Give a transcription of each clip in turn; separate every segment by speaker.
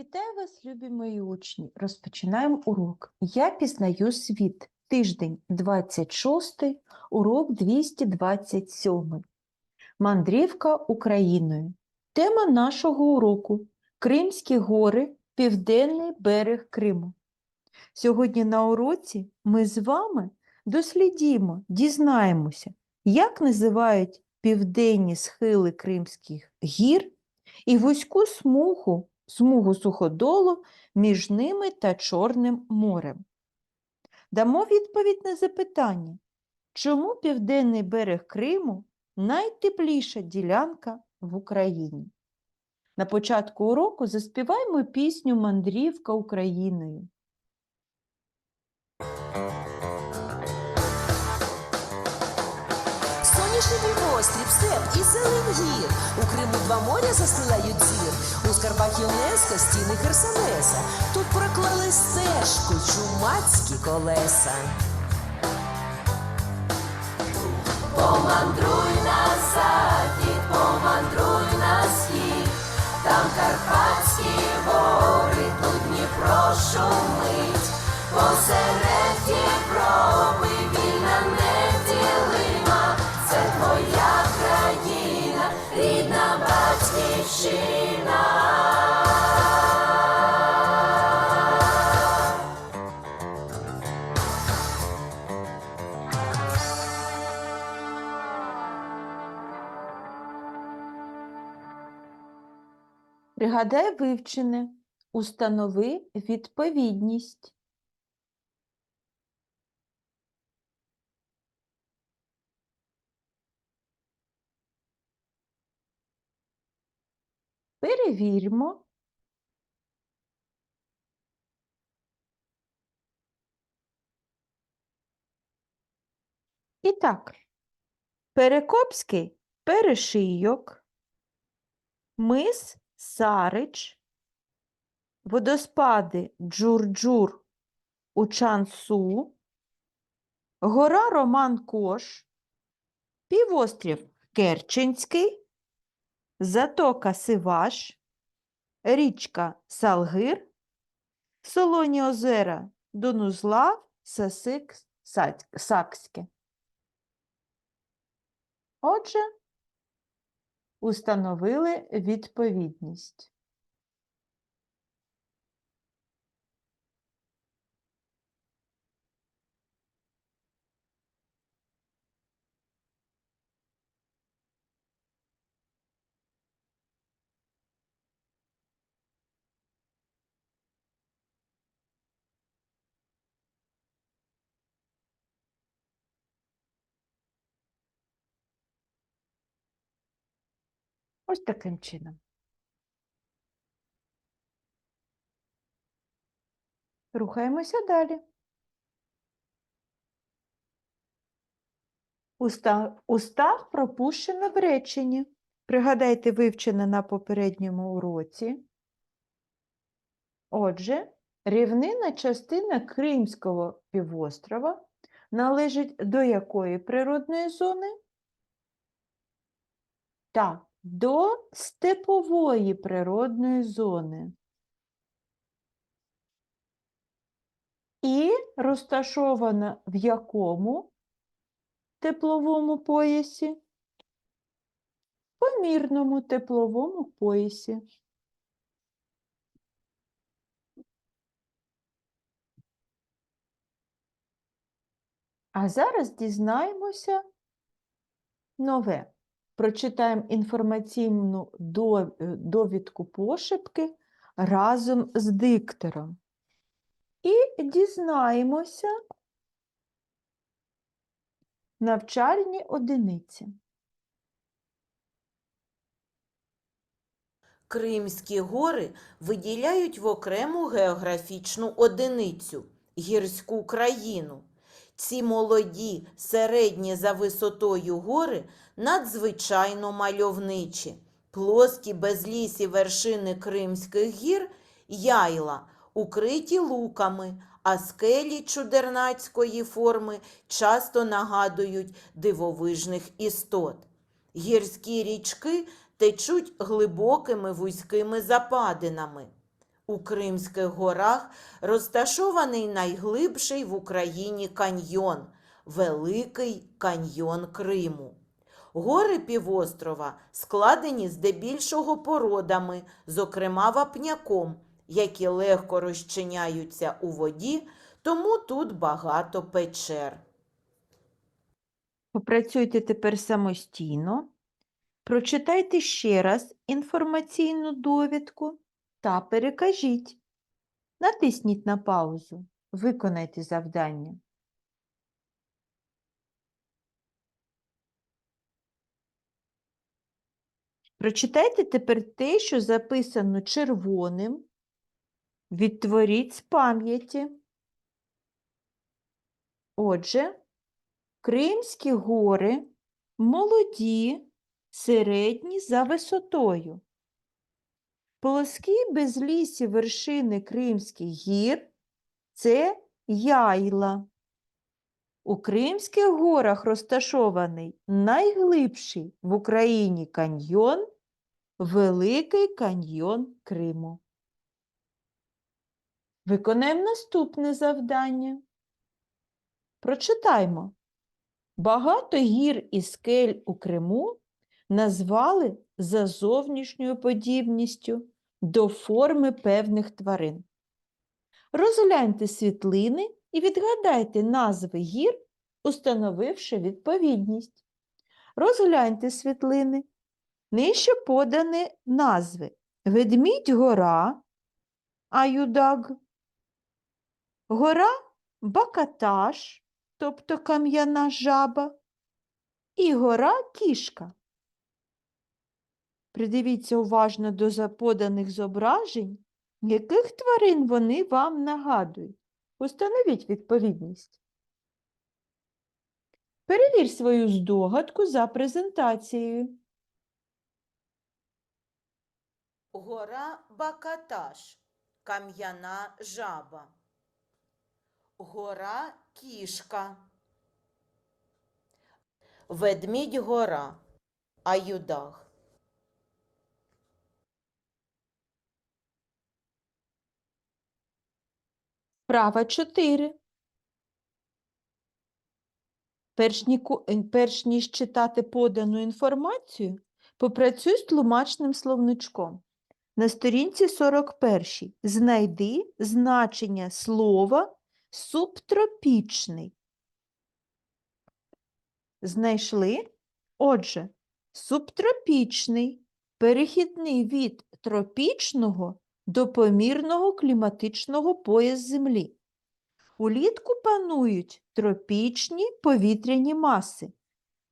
Speaker 1: Вітаю вас, любі мої учні! Розпочинаємо урок. Я пізнаю світ. Тиждень 26, урок 227. Мандрівка Україною. Тема нашого уроку Кримські гори, Південний берег Криму. Сьогодні на уроці ми з вами дослідімо, дізнаємося, як називають південні схили Кримських гір і вузьку смугу, смугу суходолу між ними та Чорним морем. Дамо відповідь на запитання, чому південний берег Криму найтепліша ділянка в Україні? На початку уроку заспіваємо пісню Мандрівка Україною.
Speaker 2: Соняшний півострів, степ і зелень гір. У Криму два моря застилають зір. У скарпах ЮНЕСКО стіни Херсонеса. Тут проклали стежку чумацькі колеса. Помандруй на захід, помандруй на схід. Там Карпатські гори, тут Дніпро шумить. Посеред
Speaker 1: Пригадай вивчене, установи відповідність. Перевіримо. І так, Перекопський перешийок, мис Сарич, водоспади Джур-Джур у Чансу, гора Роман Кош, півострів Керченський, затока Сиваш, річка Салгир, солоні озера Донузлав, Сасик, Сакське. Отже, установили відповідність. Ось таким чином. Рухаємося далі. Устав, устав пропущено в реченні. Пригадайте вивчене на попередньому уроці. Отже, рівнина частина Кримського півострова належить до якої природної зони? Так, до степової природної зони. І розташована в якому тепловому поясі? Помірному тепловому поясі. А зараз дізнаємося нове. Прочитаємо інформаційну е, довідку пошепки разом з диктором. І дізнаємося навчальні одиниці.
Speaker 3: Кримські гори виділяють в окрему географічну одиницю гірську країну. Ці молоді, середні за висотою гори надзвичайно мальовничі. Плоскі безлісі вершини Кримських гір яйла, укриті луками, а скелі чудернацької форми часто нагадують дивовижних істот. Гірські річки течуть глибокими вузькими западинами. У Кримських горах розташований найглибший в Україні каньйон Великий каньйон Криму. Гори півострова складені здебільшого породами, зокрема вапняком, які легко розчиняються у воді, тому тут багато печер.
Speaker 1: Попрацюйте тепер самостійно. Прочитайте ще раз інформаційну довідку та перекажіть. Натисніть на паузу. Виконайте завдання. Прочитайте тепер те, що записано червоним. Відтворіть з пам'яті. Отже, Кримські гори молоді, середні за висотою. Полоски безлісі вершини Кримських гір це яйла. У Кримських горах розташований найглибший в Україні каньйон Великий каньйон Криму. Виконаємо наступне завдання. Прочитаймо. Багато гір і скель у Криму назвали за зовнішньою подібністю до форми певних тварин. Розгляньте світлини і відгадайте назви гір, установивши відповідність. Розгляньте світлини. Нижче подані назви Ведмідь гора, Аюдаг, гора Бакаташ, тобто кам'яна жаба, і гора кішка. Придивіться уважно до заподаних зображень, яких тварин вони вам нагадують. Установіть відповідність. Перевір свою здогадку за презентацією.
Speaker 3: Гора Бакаташ, кам'яна жаба. Гора Кішка. Ведмідь гора. Аюдаг.
Speaker 1: Права 4. Перш, ніку- е, перш ніж читати подану інформацію, попрацюй з тлумачним словничком. На сторінці 41 знайди значення слова субтропічний. Знайшли? Отже, субтропічний перехідний від тропічного до помірного кліматичного пояс Землі. Улітку панують тропічні повітряні маси,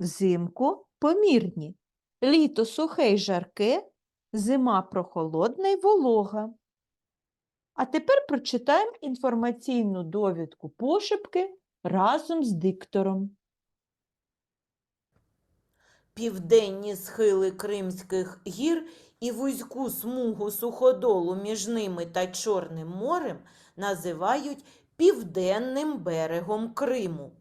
Speaker 1: взимку помірні, літо сухе й жарке, зима прохолодна й волога. А тепер прочитаємо інформаційну довідку пошепки разом з диктором.
Speaker 3: Південні схили Кримських гір і вузьку смугу суходолу між ними та Чорним морем називають південним берегом Криму.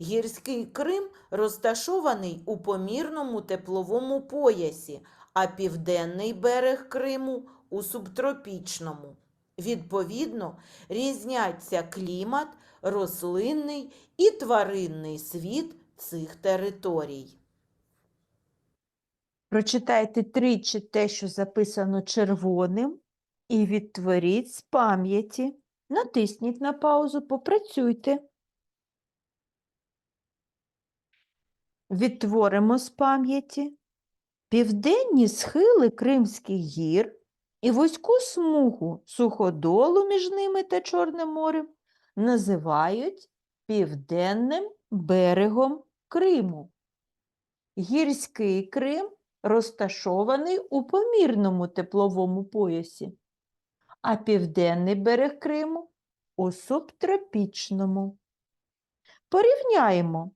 Speaker 3: Гірський Крим розташований у помірному тепловому поясі, а південний берег Криму у субтропічному. Відповідно, різняться клімат, рослинний і тваринний світ цих територій.
Speaker 1: Прочитайте тричі те, що записано червоним, і відтворіть з пам'яті. Натисніть на паузу, попрацюйте. Відтворимо з пам'яті. Південні схили Кримських гір і вузьку смугу суходолу між ними та Чорним морем називають Південним берегом Криму. Гірський Крим розташований у помірному тепловому поясі, а південний берег Криму у субтропічному. Порівняємо.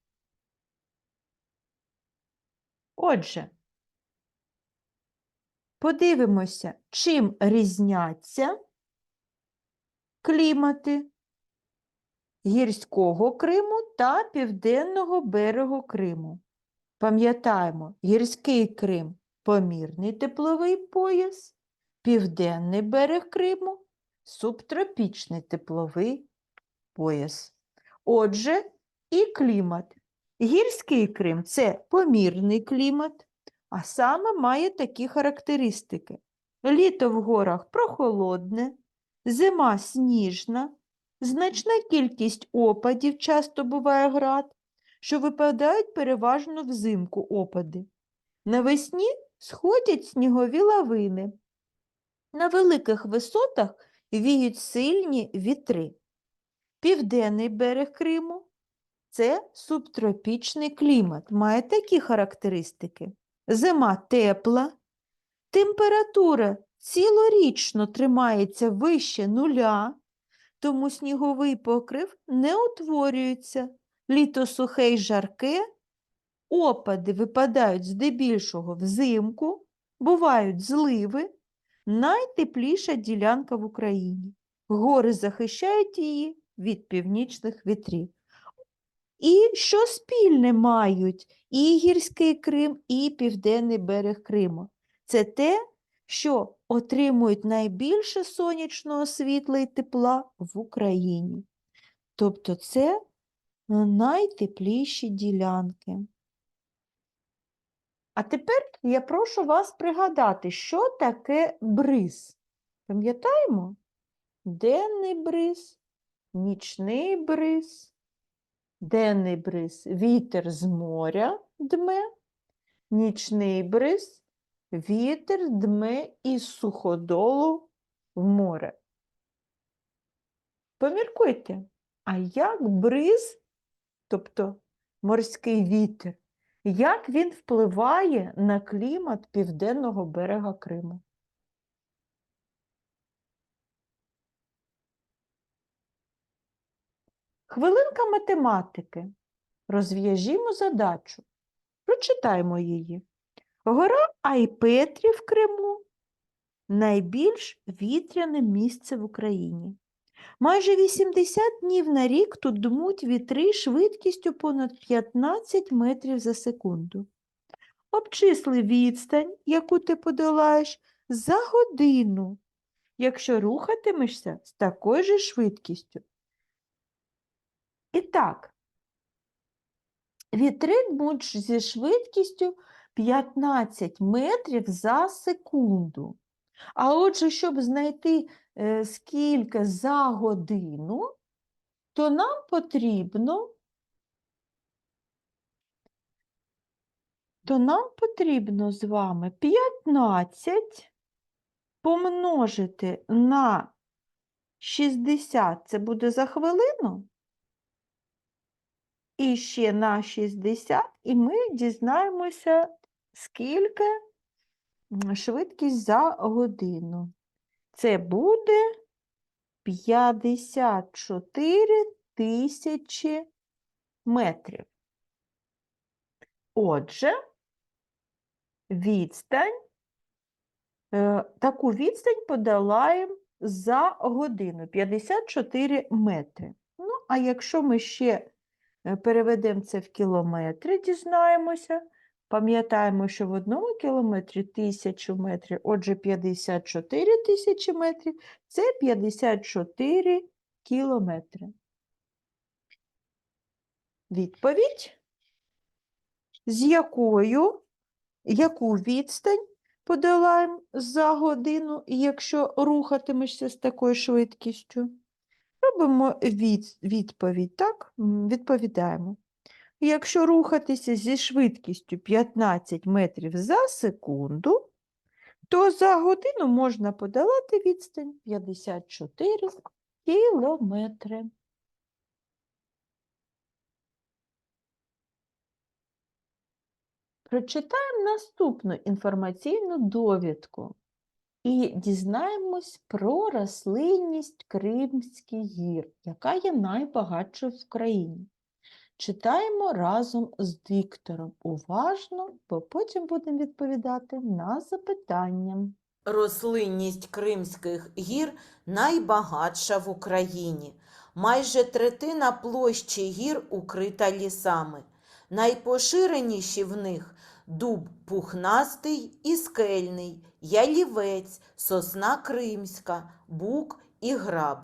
Speaker 1: Отже, подивимося, чим різняться клімати гірського Криму та південного берегу Криму. Пам'ятаємо, гірський Крим помірний тепловий пояс, південний берег Криму субтропічний тепловий пояс. Отже, і клімат. Гірський Крим це помірний клімат, а саме має такі характеристики. Літо в горах прохолодне, зима сніжна, значна кількість опадів, часто буває град, що випадають переважно взимку опади. Навесні сходять снігові лавини. На великих висотах віють сильні вітри. Південний берег Криму це субтропічний клімат, має такі характеристики. Зима тепла, температура цілорічно тримається вище нуля, тому сніговий покрив не утворюється. Літо сухе й жарке, опади випадають здебільшого взимку, бувають зливи, найтепліша ділянка в Україні. Гори захищають її від північних вітрів. І що спільне мають і гірський Крим, і південний берег Криму? Це те, що отримують найбільше сонячного світла і тепла в Україні. Тобто це найтепліші ділянки. А тепер я прошу вас пригадати, що таке бриз. Пам'ятаємо? Денний бриз, нічний бриз, денний бриз вітер з моря дме, нічний бриз вітер дме із суходолу в море. Поміркуйте, а як бриз, тобто морський вітер, як він впливає на клімат південного берега Криму? Хвилинка математики. Розв'яжімо задачу. Прочитаємо її. Гора Айпетрі в Криму найбільш вітряне місце в Україні. Майже 80 днів на рік тут дмуть вітри швидкістю понад 15 метрів за секунду. Обчисли відстань, яку ти подолаєш, за годину, якщо рухатимешся з такою же швидкістю. І так, вітри дмуть зі швидкістю 15 метрів за секунду. А отже, щоб знайти скільки за годину, то нам потрібно, то нам потрібно з вами 15 помножити на 60, це буде за хвилину, і ще на 60, і ми дізнаємося, скільки швидкість за годину. Це буде 54 тисячі метрів. Отже, відстань, е, таку відстань подолаємо за годину 54 метри. Ну, а якщо ми ще е, переведемо це в кілометри, дізнаємося, Пам'ятаємо, що в одному кілометрі тисячу метрів, отже, 54 тисячі метрів це 54 кілометри. Відповідь, з якою, яку відстань подолаємо за годину, якщо рухатимешся з такою швидкістю? Робимо від, відповідь, так? М, Відповідаємо. Якщо рухатися зі швидкістю 15 метрів за секунду, то за годину можна подолати відстань 54 кілометри. Прочитаємо наступну інформаційну довідку і дізнаємось про рослинність Кримських гір, яка є найбагатшою в країні. Читаємо разом з диктором уважно, бо потім будемо відповідати на запитання.
Speaker 3: Рослинність Кримських гір найбагатша в Україні. Майже третина площі гір укрита лісами. Найпоширеніші в них дуб пухнастий і скельний, ялівець, сосна кримська, бук і граб.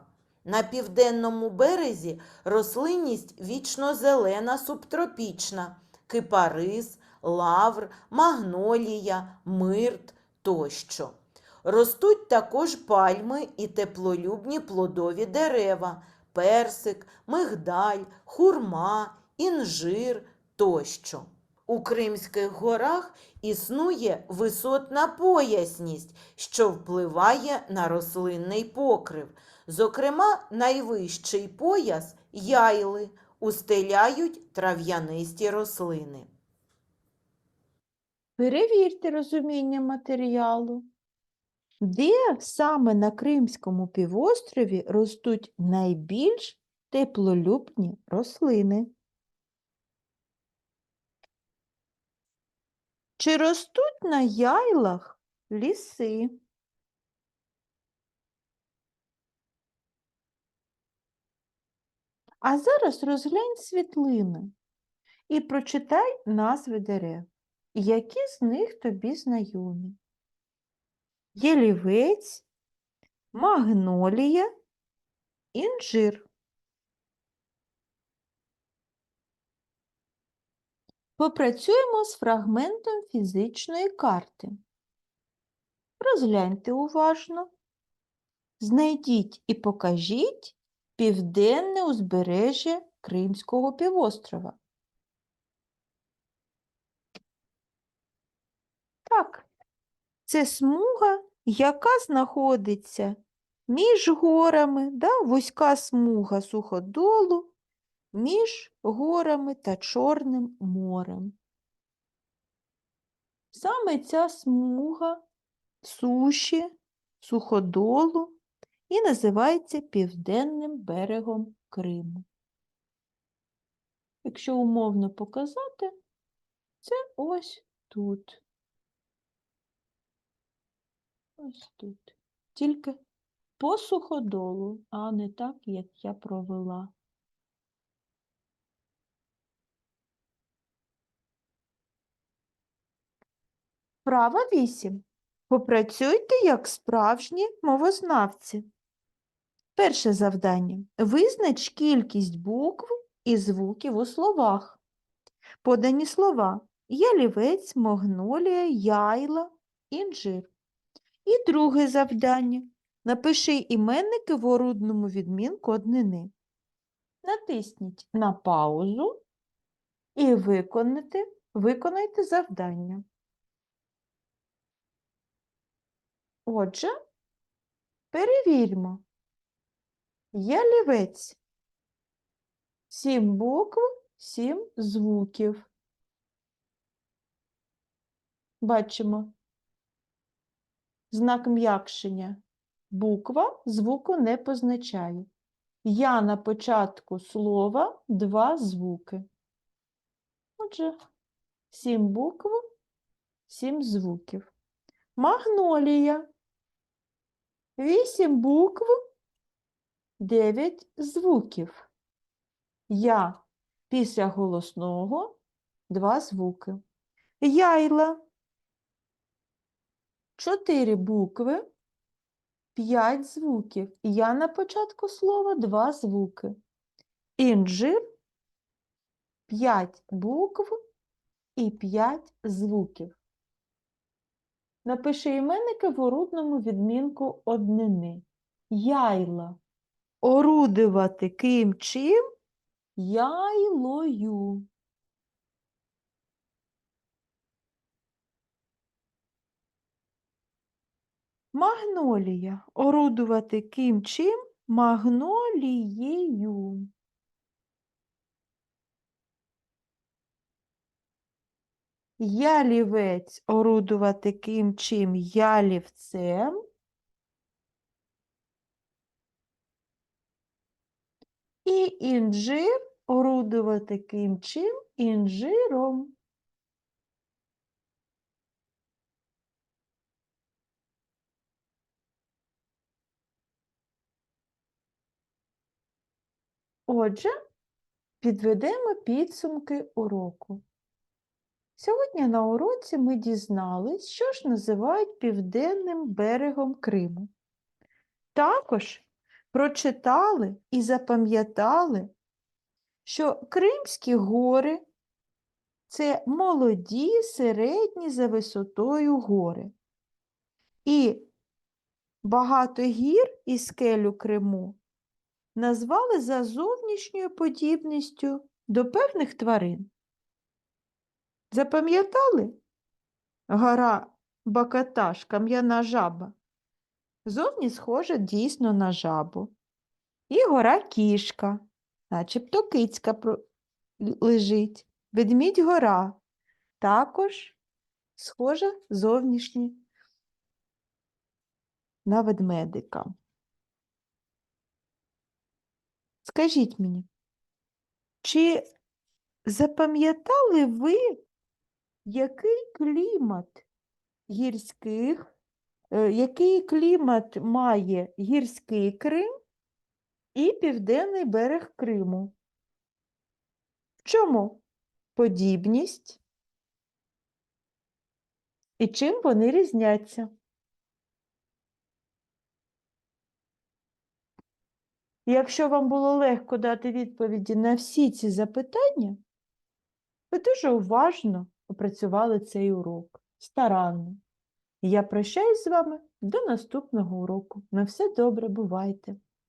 Speaker 3: На південному березі рослинність вічнозелена субтропічна, кипарис, лавр, магнолія, мирт тощо. Ростуть також пальми і теплолюбні плодові дерева, персик, мигдаль, хурма, інжир тощо. У Кримських горах існує висотна поясність, що впливає на рослинний покрив. Зокрема, найвищий пояс яйли устеляють трав'янисті рослини.
Speaker 1: Перевірте розуміння матеріалу. Де саме на Кримському півострові ростуть найбільш теплолюбні рослини? Чи ростуть на яйлах ліси? А зараз розглянь світлини і прочитай назви дерев. Які з них тобі знайомі? Єлівець, магнолія, інжир. Попрацюємо з фрагментом фізичної карти. Розгляньте уважно. Знайдіть і покажіть південне узбережжя Кримського півострова. Так, це смуга, яка знаходиться між горами, да, вузька смуга суходолу між горами та Чорним морем. Саме ця смуга суші, суходолу і називається Південним берегом Криму. Якщо умовно показати, це ось тут. Ось тут. Тільки по суходолу, а не так, як я провела. Права 8. Попрацюйте як справжні мовознавці. Перше завдання. Визнач кількість букв і звуків у словах. Подані слова ялівець, магнолія, яйла, інжир. І друге завдання. Напиши іменники в орудному відмінку однини. Натисніть на паузу і виконайте, виконайте завдання. Отже, перевіримо. Ялівець. Сім букв, сім звуків. Бачимо знак м'якшення. Буква звуку не позначає. Я на початку слова два звуки. Отже, сім букв, сім звуків. Магнолія. Вісім букв, дев'ять звуків. Я після голосного два звуки. Яйла. Чотири букви, п'ять звуків. Я на початку слова два звуки. Інжир п'ять букв і п'ять звуків. Напиши іменники в орудному відмінку однини. Яйла. Орудувати ким чим? Яйлою. Магнолія. Орудувати ким чим? Магнолією. Ялівець. Орудувати ким чим? Ялівцем. І інжир. Орудувати ким чим? Інжиром. Отже, підведемо підсумки уроку. Сьогодні на уроці ми дізнались, що ж називають південним берегом Криму. Також прочитали і запам'ятали, що Кримські гори це молоді, середні за висотою гори. І багато гір і скель у Криму назвали за зовнішньою подібністю до певних тварин. Запам'ятали? Гора Бакаташ, кам'яна жаба. Зовні схожа дійсно на жабу. І гора кішка, начебто кицька лежить. Ведмідь гора також схожа зовнішні на ведмедика. Скажіть мені, чи запам'ятали ви, який клімат гірських, який клімат має гірський Крим і південний берег Криму? В чому подібність? І чим вони різняться? Якщо вам було легко дати відповіді на всі ці запитання, ви дуже уважно опрацювали цей урок, старанно. Я прощаюсь з вами до наступного уроку. На все добре, бувайте!